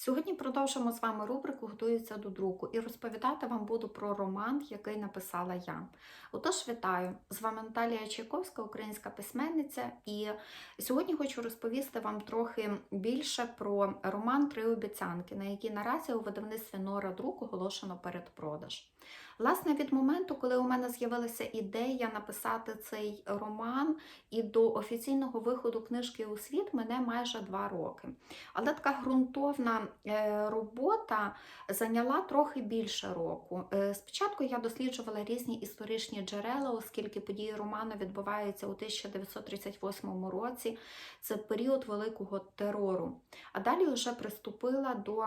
Сьогодні продовжимо з вами рубрику Готується до друку і розповідати вам буду про роман, який написала я. Отож, вітаю! З вами Наталія Чайковська, українська письменниця, і сьогодні хочу розповісти вам трохи більше про роман Три обіцянки, на який наразі у видавництві Нора Друк оголошено передпродаж. Власне, від моменту, коли у мене з'явилася ідея написати цей роман, і до офіційного виходу книжки у світ мене майже два роки. Але така ґрунтовна е, робота зайняла трохи більше року. Е, Спочатку я досліджувала різні історичні джерела, оскільки події роману відбуваються у 1938 році. Це період великого терору. А далі вже приступила до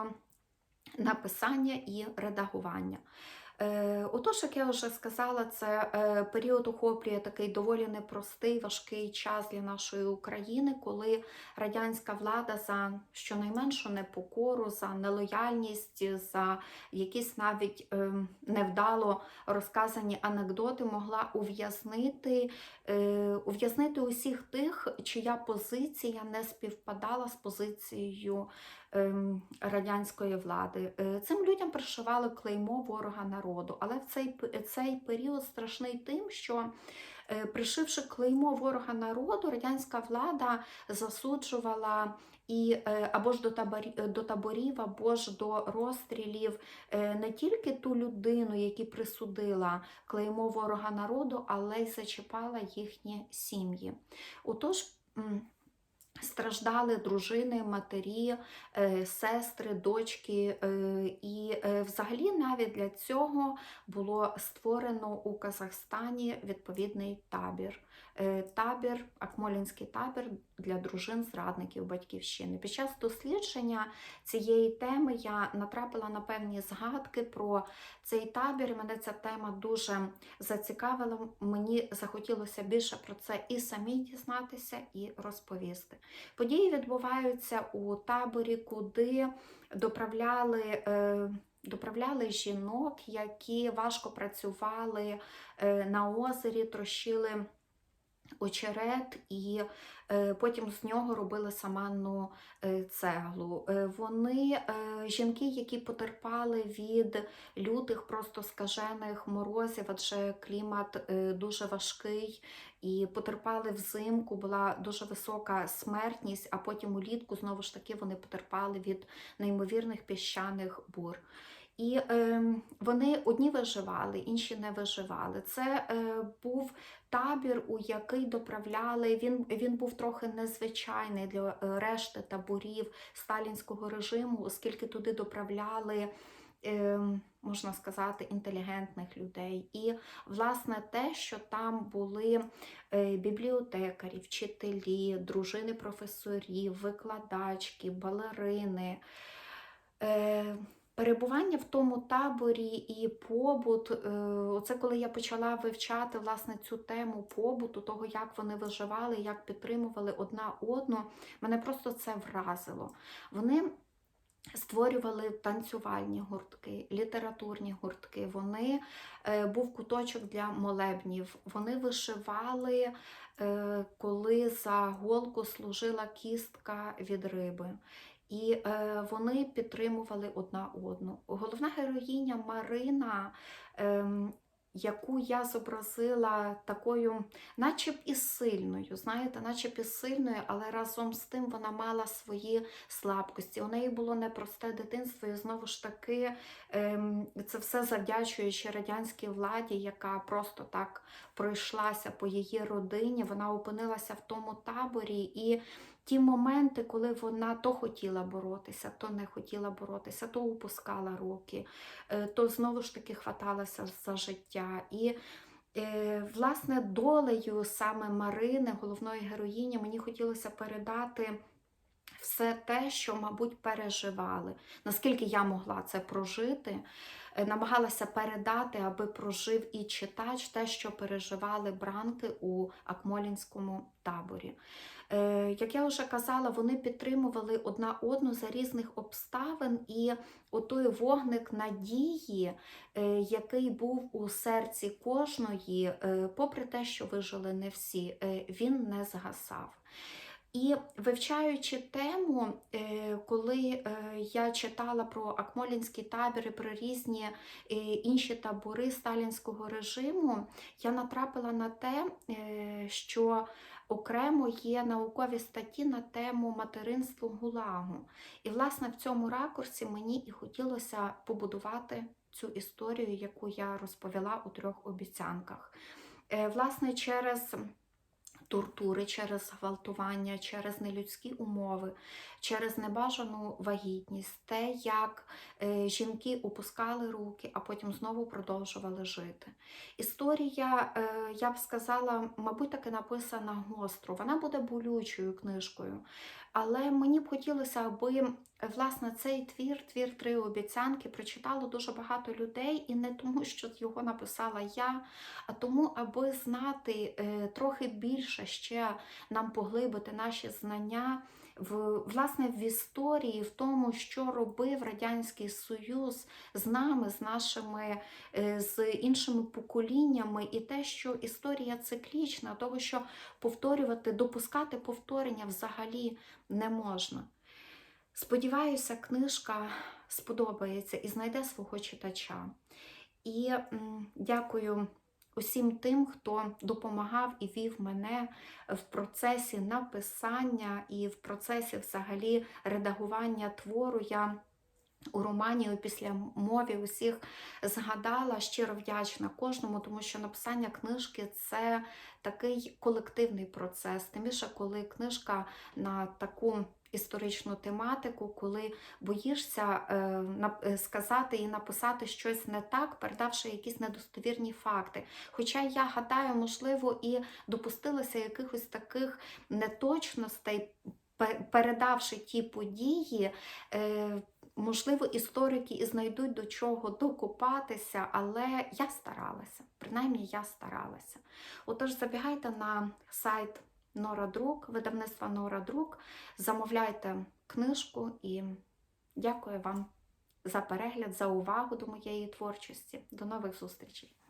написання і редагування. Е, Отож, як я вже сказала, це е, період охоплює такий доволі непростий, важкий час для нашої України, коли радянська влада за щонайменшу непокору, за нелояльність, за якісь навіть е, невдало розказані анекдоти могла ув'язнити е, ув'язнити усіх тих, чия позиція не співпадала з позицією ем, радянської влади. Е, Цим людям пришивали клеймо ворога народу. Але в цей, цей період страшний тим, що е, пришивши клеймо ворога народу, радянська влада засуджувала і е, або ж до таборів, до таборів, або ж до розстрілів не тільки ту людину, яка присудила клеймо ворога народу, але й зачіпала їхні сім'ї. Отож, Страждали дружини, матері, е, сестри, дочки, е, і е, взагалі навіть для цього було створено у Казахстані відповідний табір. Табір, Акмолінський табір для дружин зрадників батьківщини. Під час дослідження цієї теми я натрапила на певні згадки про цей табір. Мене ця тема дуже зацікавила. Мені захотілося більше про це і самі дізнатися, і розповісти. Події відбуваються у таборі, куди доправляли. Е, Доправляли жінок, які важко працювали е, на озері, трощили очерет і е, потім з нього робили саманну е, цеглу. Е, Вони, жінки, які потерпали від лютих, просто скажених морозів, адже клімат дуже важкий, і потерпали взимку, була дуже висока смертність, а потім улітку знову ж таки вони потерпали від неймовірних піщаних бур. І е, вони одні виживали, інші не виживали. Це е, був табір, у який доправляли. Він, він був трохи незвичайний для е, решти таборів сталінського режиму, оскільки туди доправляли. е, Можна сказати, інтелігентних людей. І, власне, те, що там були е, бібліотекарі, вчителі, дружини професорів, викладачки, балерини. Перебування в тому таборі і побут, е, оце коли я почала вивчати власне цю тему побуту, того, як вони виживали, як підтримували одна одну, мене просто це вразило. Вони створювали танцювальні гуртки, літературні гуртки. Вони е, був куточок для молебнів. Вони вишивали, е, коли за голку служила кістка від риби. І е, вони підтримували одна одну. Головна героїня Марина, ем, яку я зобразила такою, наче б і сильною, знаєте, наче б і сильною, але разом з тим вона мала свої слабкості. У неї було непросте дитинство, і знову ж таки ем, це все завдячуючи радянській владі, яка просто так пройшлася по її родині. Вона опинилася в тому таборі і ті моменти, коли вона то хотіла боротися, то не хотіла боротися, то упускала руки, е, то знову ж таки хваталася за життя. І е, Власне, долею саме Марини, головної героїні, мені хотілося передати все те, що, мабуть, переживали. Наскільки я могла це прожити, намагалася передати, аби прожив і читач те, що переживали бранки у Акмолінському таборі. Е, Як я вже казала, вони підтримували одна одну за різних обставин, і отой вогник надії, е, який був у серці кожної, е, попри те, що вижили не всі, е, він не згасав. І вивчаючи тему, е, коли е, я читала про Акмолінський табір про різні е, інші табори сталінського режиму, я натрапила на те, що окремо є наукові статті на тему материнства Гулагу. І, власне, в цьому ракурсі мені і хотілося побудувати цю історію, яку я розповіла у трьох обіцянках. Власне, через тортури, через гвалтування, через нелюдські умови, через небажану вагітність, те, як е, жінки опускали руки, а потім знову продовжували жити. Історія, е, я б сказала, мабуть, таки написана гостро. Вона буде болючою книжкою. Але мені б хотілося, аби власне цей твір, твір три обіцянки, прочитало дуже багато людей, і не тому, що його написала я, а тому, аби знати е, трохи більше ще нам поглибити наші знання в власне в історії, в тому, що робив Радянський Союз з нами, з нашими е, з іншими поколіннями, і те, що історія циклічна, того, що повторювати, допускати повторення взагалі не можна. Сподіваюся, книжка сподобається і знайде свого читача. І м, дякую усім тим, хто допомагав і вів мене в процесі написання і в процесі взагалі редагування твору. Я у романі після мові усіх згадала щиро вдячна кожному, тому що написання книжки це такий колективний процес. Тим більше, коли книжка на таку історичну тематику, коли боїшся е, е, сказати і написати щось не так, передавши якісь недостовірні факти. Хоча я гадаю, можливо, і допустилася якихось таких неточностей, передавши ті події. Е, Можливо, історики і знайдуть до чого докопатися, але я старалася, принаймні я старалася. Отож, забігайте на сайт Нора Друк, видавництва Нора Друк, замовляйте книжку і дякую вам за перегляд, за увагу до моєї творчості. До нових зустрічей!